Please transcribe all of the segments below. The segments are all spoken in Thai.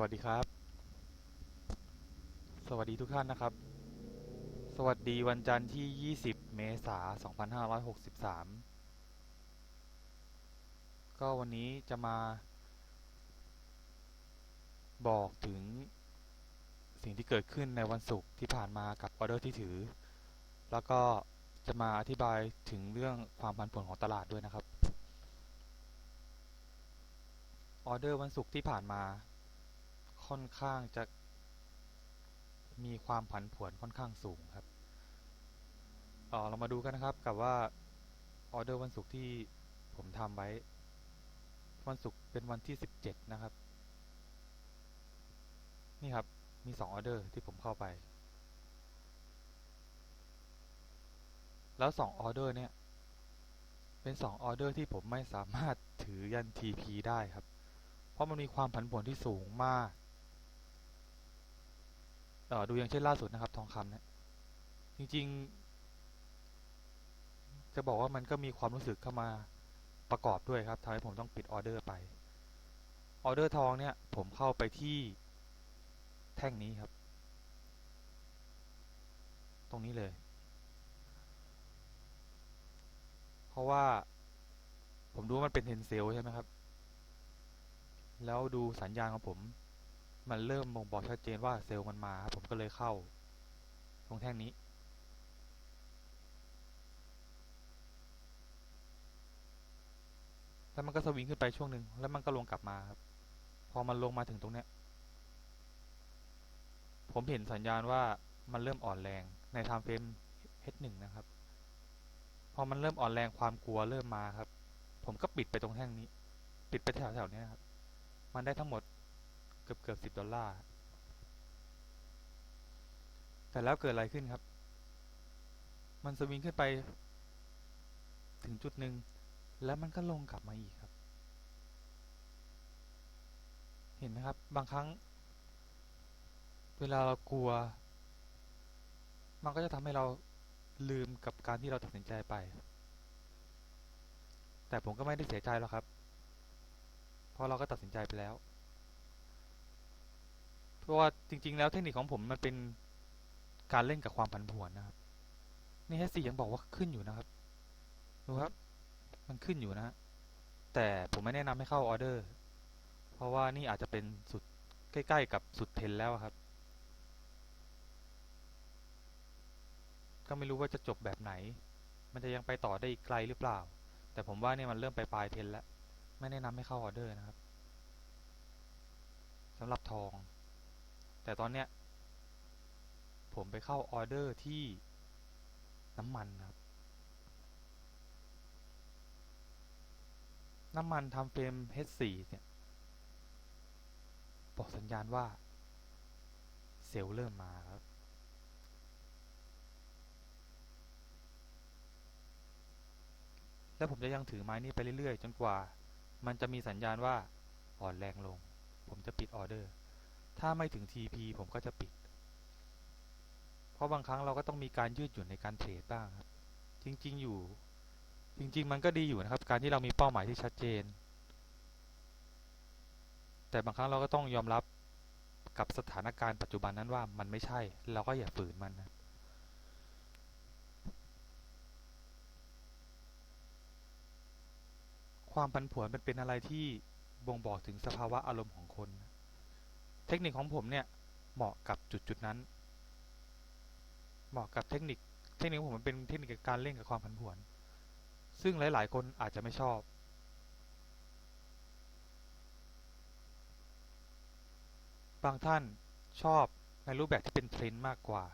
วัสดีครับ สวัสดีทุกท่านนะครับ สวัสดีวันจันทร์ที่ 20 เมษายน 2563 ก็วันนี้จะมา บอกถึงสิ่งที่เกิดขึ้นในวันศุกร์ที่ผ่านมากับออเดอร์ที่ถือ แล้วก็จะมาอธิบายถึงเรื่องความผันผวนของตลาดด้วยนะครับ ออเดอร์วันศุกร์ที่ผ่านมา ค่อนข้างจะมีความผันผวนค่อนข้างสูงครับเออเรามาดูกันนะครับกับว่าออเดอร์วันศุกร์ที่ผมทำไว้ วันศุกร์เป็นวันที่ 17 นะครับ นี่ครับมี2ออเดอร์ที่ผมเข้าไป แล้ว2ออเดอร์เนี่ยเป็น2ออเดอร์ที่ผมไม่สามารถถือยัน TP ได้ครับ เพราะมันมีความผันผวนที่สูงมาก ดูอย่างเช่นล่าสุดนะครับ ทองคำเนี่ยจริงๆ จะบอกว่ามันก็มีความรู้สึกเข้ามาประกอบด้วยครับทำให้ผมต้องปิดออเดอร์ไปออเดอร์ทองเนี่ยผมเข้าไปที่แท่งนี้ครับ ตรงนี้เลย เพราะว่าผมดูว่ามันเป็นเทนเซลใช่ไหมครับ แล้วดูสัญญาณของผม มันเริ่มบ่งบอกชัดเจนว่าเซลล์มันมาครับผมก็เลยเข้า ตรงแท่งนี้ แล้วมันก็สวิงขึ้นไปช่วงหนึ่งแล้วมันก็ลงกลับมาครับ พอมันลงมาถึงตรงเนี้ย ผมเห็นสัญญาณว่ามันเริ่มอ่อนแรงใน time frame H1 นะครับ พอมันเริ่มอ่อนแรงความกลัวเริ่มมาครับ ผมก็ปิดไปตรงแท่งนี้ ปิดไปแถวๆเนี้ยครับ มันได้ทั้งหมด กือบเกือบสิบดอลลาร์แต่แล้วเกิดอะไรขึ้นครับ มันสวิงขึ้นไป ถึงจุดหนึ่งแล้วมันก็ลงกลับมาอีกครับ เห็นไหมครับ บางครั้ง เวลาเรากลัว มันก็จะทำให้เราลืมกับการที่เราตัดสินใจไป แต่ผมก็ไม่ได้เสียใจหรอกครับ เพราะเราก็ตัดสินใจไปแล้ว ราะว่าจริง ๆ แล้วเทคนิคของผมมันเป็นการเล่นกับความผันผวนนะครับ นี่แฮสี่ยังบอกว่าขึ้นอยู่นะครับ ดูครับ มันขึ้นอยู่นะฮะ แต่ผมไม่แนะนำให้เข้าออเดอร์ เพราะว่านี่อาจจะเป็นสุดใกล้ๆกับสุดเทรนแล้วครับ ก็ไม่รู้ว่าจะจบแบบไหน มันจะยังไปต่อได้อีกไกลหรือเปล่า แต่ผมว่าเนี่ยมันเริ่มไปปลายเทรนแล้ว ไม่แนะนำให้เข้าออเดอร์นะครับสำหรับทอง แต่ตอนเนี้ยผมไปเข้าออเดอร์ที่น้ำมันครับ น้ำมันทำเฟรม H4 เนี่ย บอกสัญญาณว่า เซลล์เริ่มมาครับแล้วผมจะยังถือไม้นี้ไปเรื่อยๆ จนกว่า มันจะมีสัญญาณว่าอ่อนแรงลง ผมจะปิดออเดอร์ ถ้าไม่ถึง TP ผมก็จะปิด เพราะบางครั้งเราก็ต้องมีการยืดหยุ่นในการเทรดบ้างครับ จริง ๆ อยู่ จริง ๆ มันก็ดีอยู่นะครับ การที่เรามีเป้าหมายที่ชัดเจน แต่บางครั้งเราก็ต้องยอมรับกับสถานการณ์ปัจจุบันนั้นว่ามันไม่ใช่ เราก็อย่าฝืนมันนะความผันผวนมันเป็นอะไรที่บ่งบอกถึงสภาวะอารมณ์ของคน เทคนิคของผมเนี่ยเหมาะกับจุดจุดนั้น เหมาะกับเทคนิค เทคนิคของผมมันเป็นเทคนิคการเล่นกับความผันผวน ซึ่งหลาย ๆ คนอาจจะไม่ชอบ บางท่านชอบในรูปแบบที่เป็นเทรนด์มากกว่า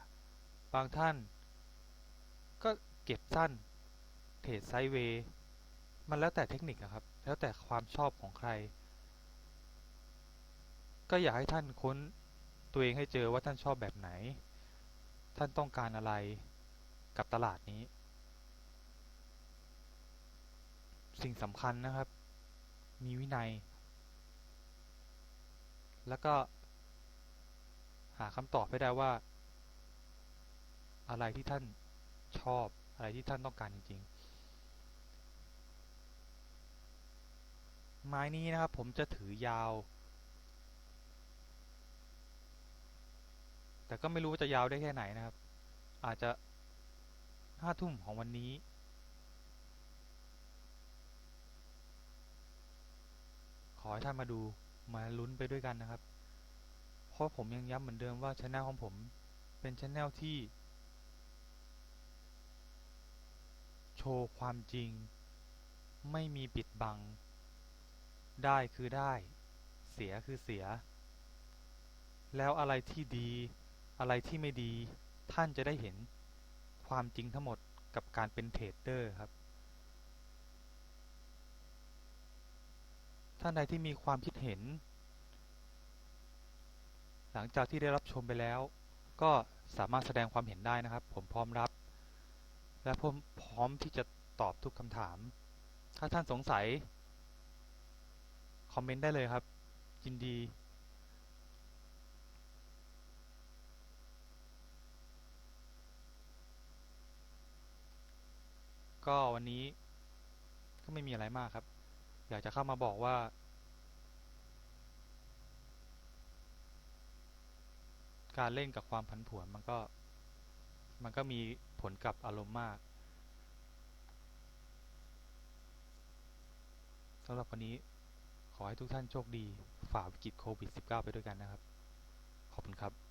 บางท่าน ก็เก็บสั้น เทรดไซด์เวย์ มันแล้วแต่เทคนิคอะครับ แล้วแต่ความชอบของใคร ก็อยากให้ท่านค้นตัวเองให้เจอว่าท่านชอบแบบไหน ท่านต้องการอะไรกับตลาดนี้ สิ่งสำคัญนะครับ มีวินัย แล้วก็หาคำตอบให้ได้ว่า อะไรที่ท่านชอบอะไรที่ท่านต้องการจริง ๆ ไม้นี้นะครับผมจะถือยาว แต่ก็ไม่รู้ว่าจะยาวได้แค่ไหนนะครับ อาจจะห้าทุ่มของวันนี้ ขอให้ท่านมาดูมาลุ้นไปด้วยกันนะครับ เพราะผมยังย้ำเหมือนเดิมว่าช anel ของผมเป็นช anel ที่ โชว์ความจริง ไม่มีปิดบัง ได้คือได้ เสียคือเสีย แล้วอะไรที่ดี อะไรที่ไม่ดีท่านจะได้เห็นความจริงทั้งหมดกับการเป็นเทรดเดอร์ครับ ท่านใดที่มีความคิดเห็น หลังจากที่ได้รับชมไปแล้ว ก็สามารถแสดงความเห็นได้นะครับ ผมพร้อมรับ และผมพร้อมที่จะตอบทุกคำถาม ถ้าท่านสงสัย คอมเมนต์ได้เลยครับยินดี ก็วันนี้ก็ไม่มีอะไรมากครับ อยากจะเข้ามาบอกว่า การเล่นกับความผันผวนมันก็ มันก็มีผลกับอารมณ์มากสำหรับวันนี้ขอให้ทุกท่านโชคดี ฝ่าวิกฤตโควิด -19 ไปด้วยกันนะครับ ขอบคุณครับ